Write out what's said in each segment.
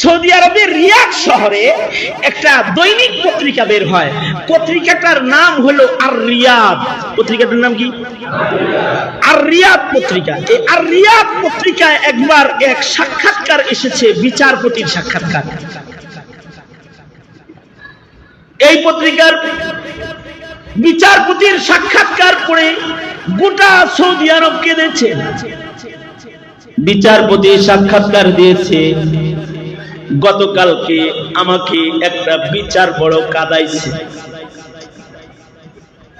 Saudi আরবের রিয়াদ শহরে একটা দৈনিক পত্রিকা বের হয়। পত্রিকাটার নাম হলো আর রিয়াদ পত্রিকাটার নাম কি? আর রিয়াদ পত্রিকা। এই আর রিয়াদ পত্রিকায় একবার এক সাক্ষাৎকার এসেছে, বিচারপতির সাক্ষাৎকার। এই পত্রিকার বিচারপতির সাক্ষাৎকার পড়ে গোটা সৌদি আরব কেঁদেছে। বিচারপতি সাক্ষাৎকার দিয়েছে গতকালকে আমাকে একটা বিচার বড় কাদাইছে।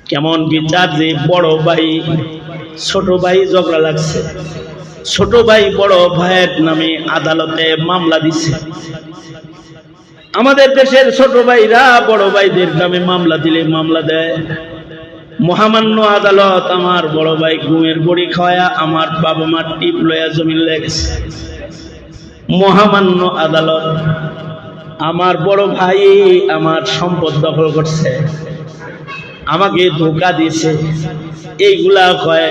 কেমন বিচার যে বড় ভাই, ছোট ভাই ঝগড়া লাগছে। ছোট ভাই বড় ভাইয়ের নামে আদালতে মামলা দিছে। আমাদের দেশের ছোট ভাইরা বড় ভাইদের নামে মামলা দিলে মামলা দেয়। মহামান্য আদালত আমার বড় ভাই ঘুমের বড়ি খাওয়া আমার বাবা মার টিপ লয়া জমিন লেগেছে। মহামান্য আদালত, আমার বড় ভাই আমার সম্পদ দখল করছে। আমাকে ধোকা দিয়েছে। এইগুলা কয়,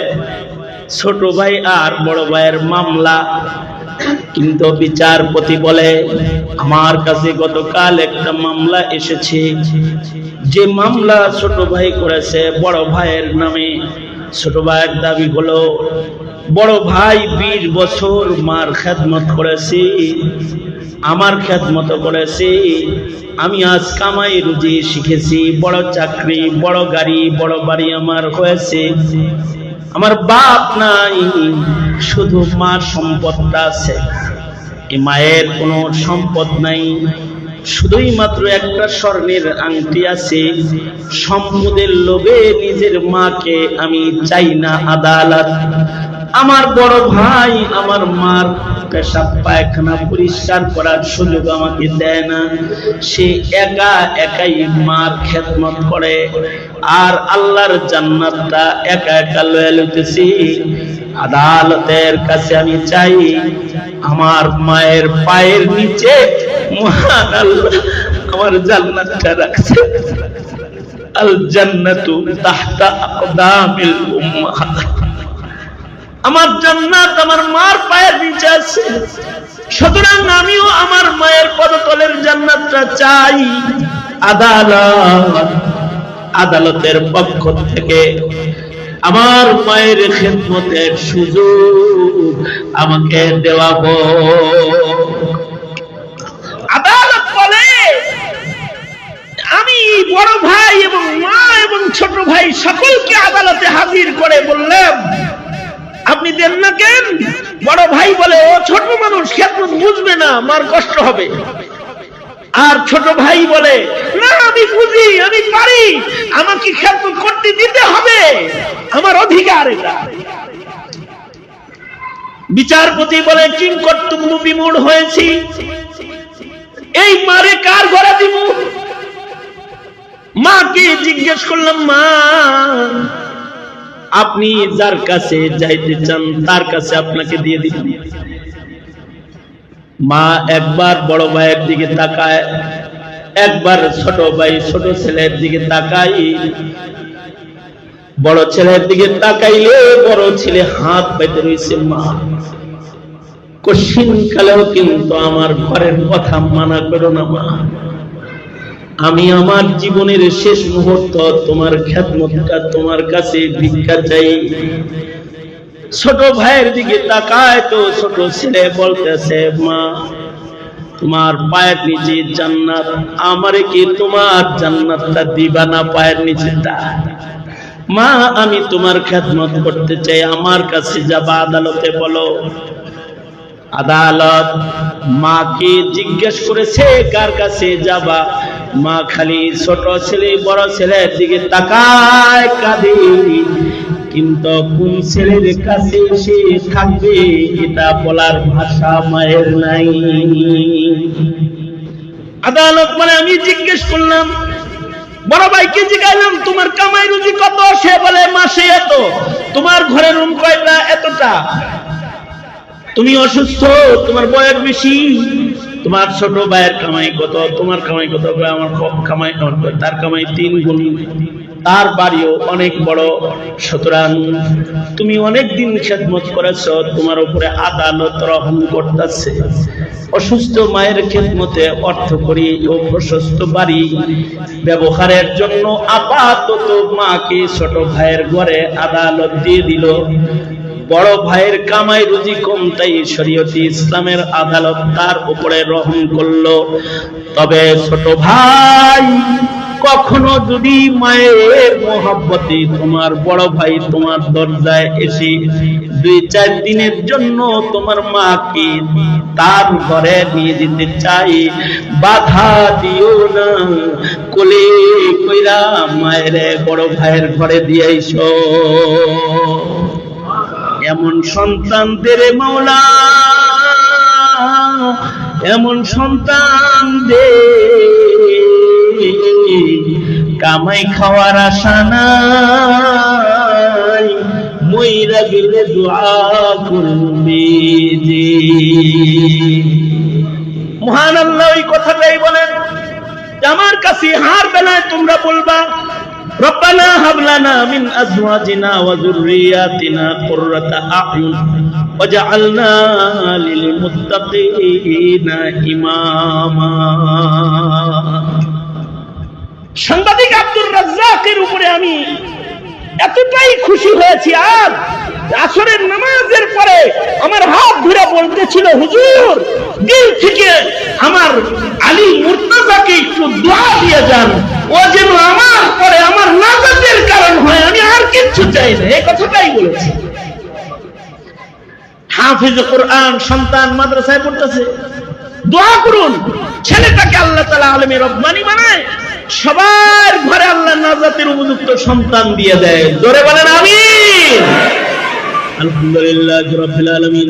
ছোট ভাই আর বড় ভাইয়ের মামলা। কিন্তু বিচারপতি বলে, আমার কাছে গতকাল একটা মামলা এসেছে। যে মামলা ছোট ভাই করেছে বড় ভাইয়ের নামে, ছোট ভাইয়ের দাবি হলো বড় ভাই বিশ বছর মার খেদমত করেছি, আমার খেদমত করেছি, আমি আজ কামাই রুজি শিখেছি, বড় চাকরি, বড় গাড়ি, বড় বাড়ি আমার হয়েছে। আমার বাপ নাই, শুধু মার সম্পদটা আছে। মায়ের কোনো সম্পদ নাই, শুধুই মাত্র একটা স্বর্ণের আংটি আছে। সম্পদের লোভে নিজের মাকে আমি চাই না আদালত। আমার বড় ভাই, আমার মার পেশাব পায়খানা পরিষ্কার করার সুযোগ আমাকে দেয় না। সে একা একাই মার খেদমত করে। আর আল্লাহর জান্নাতটা একা একা লয়ে লইতেছি। আদালতের কাছে আমি চাই, আমার মায়ের পায়ের নিচে মহান আল্লাহ আমার জান্নাতটা রাখছে। আল জান্নাতু তাহতা আকদামিল উম্মাহাত আমার জান্নাত আমার মার পায়ের নিচে আছে। সুতরাং আমিও আমার মায়ের পদতলের জান্নাতটা চাই। আদালত, আদালতের পক্ষ থেকে আমার মায়ের খেদমতের সুযোগ আমাকে দেওয়া আদালত বলে, আমি বড় ভাই এবং মা এবং ছোট ভাই সকলকে আদালতে হাজির করে বললাম আপনি দেন না কেন বড় ভাই বলে ও ছোট মানুষ খেদমত বুঝবে না মার কষ্ট হবে। আর ছোট ভাই বলে, না, আমি বুঝি, আমি পারি। আমাকে খেদমত করতে দিতে হবে। আমার অধিকার এটা। বিচারপতি বলে কিং কর্তব্য বিমূঢ় হয়েছি। এই মারে কার ঘরে দিব? মাকে জিজ্ঞেস করলাম, মা, আপনি যার কাছে যাইতে চান, তার কাছে আপনাকে দিয়ে দিন মা একবার বড় ভাইয়ের দিকে তাকায়, একবার ছোট ভাই ছোট ছেলের দিকে তাকাই বড় ছেলের দিকে তাকাইলে বড় ছেলে হাত পাইতে রয়েছে মা কশিন কালেও কিন্তু আমার ঘরের কথা মানা করো না, মা। আমি আমার জীবনের শেষ মুহূর্ত তোমার খ্যাতমতটা তোমার কাছে ভিক্ষা চাই। ছোট ভাইয়ের দিকে তাকায় তো ছোট ছেলে বলতেছে, মা, তোমার পায়ের নিচে জান্নাত, আমারে কি তোমার জান্নাতটা দিবা না পায়ের নিচেটা? মা, আমি তোমার খ্যাতমত করতে চাই, আমার কাছে যাবা আদালতে, বলো। আদালত মাকে জিজ্ঞেস করেছে, কার কাছে যাবা? মা খালি ছোট ছেলে, বড় ছেলের দিকে তাকায় কাঁদে। কিন্তু কোন ছেলের কাছে সে থাকবে, এটা বলার ভাষা মায়ের নাই। আদালত মানে আমি জিজ্ঞেস করলাম, বড় ভাইকে জিজ্ঞাসলাম তোমার কামাই রুজি কত? সে বলে, মাসে এত। তোমার ঘরের রুম কয়টা? এতটা। তুমি অসুস্থ? তোমার বয়স বেশি? তোমার ছোট ভাইয়ের কামাই কত? তোমার কামাই কত? আমার কামাই তার কামাই তিন গুণ। তার বাড়িও অনেক বড়। সুতরাং তুমি অনেক দিন খেদমত করেছ, তোমার উপরে আদালত রহম করতেছে। অসুস্থ মায়ের খেদমতে অর্থ করি ও প্রশস্ত বাড়ি ব্যবহারের জন্য আপাতত মাকে ছোট ভাইয়ের ঘরে আদালত দিয়ে দিল। বড় ভাইয়ের কামাই রুজি কম, তাই শরীয়তি ইসলামের আদালত তার উপরে রহম করল। তবে ছোট ভাই কখনো যদি মায়ের মহাব্বতে তোমার বড় ভাই তোমার দরজায় এসে দুই চার দিনের জন্য তোমার মাকে তার ঘরে নিয়ে যেতে চাই বাধা দিও না। কোলে কইরা মায়ের বড় ভাইয়ের ঘরে দিয়েছ এমন সন্তানদের মাওলা, এমন সন্তান দে কামাই খাওয়ার আশা নাই। মইরা গেলে দোয়া করবে যে। মহান আল্লাহ ওই কথাটাই বলেন আমার কাছে হার বেলায় তোমরা বলবা, রব্বানা হাবলানা মিন আজওয়াজিনা ওয়া যুররিয়াতিনা কুররাতা আ'য়ুন ওয়াজআলনা লিল মুত্তাকিনা ইমামা। সাংবাদিক আব্দুর রাজ্জাকের উপরে আমি এতটাই খুশি হয়েছি আর আসরের নামাজের পরে আমার হাত ধরে বলতেছিল, হুজুর, দিল থেকে আমার আলী মুর্তাজাকে একটু দোয়া দিয়ে যান। ও যেন আমার পরে আমার নাজাতের কারণ হয়, আমি আর কিচ্ছু চাই না। এই কথাটাই বলেছি। হাফিজ কোরআন সন্তান মাদ্রাসায় পড়তেছে। দোয়া করুন, ছেলেটাকে আল্লাহ তালা আলমী রব্বানি বানায়। সবার ঘরে আল্লাহ নাজাতের উপযুক্ত সন্তান দিয়ে দেয়। জোরে বলেন আমি আলহামদুলিল্লাহ রবিল আলমিন।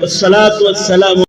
والصلاه ওয়াসসালামু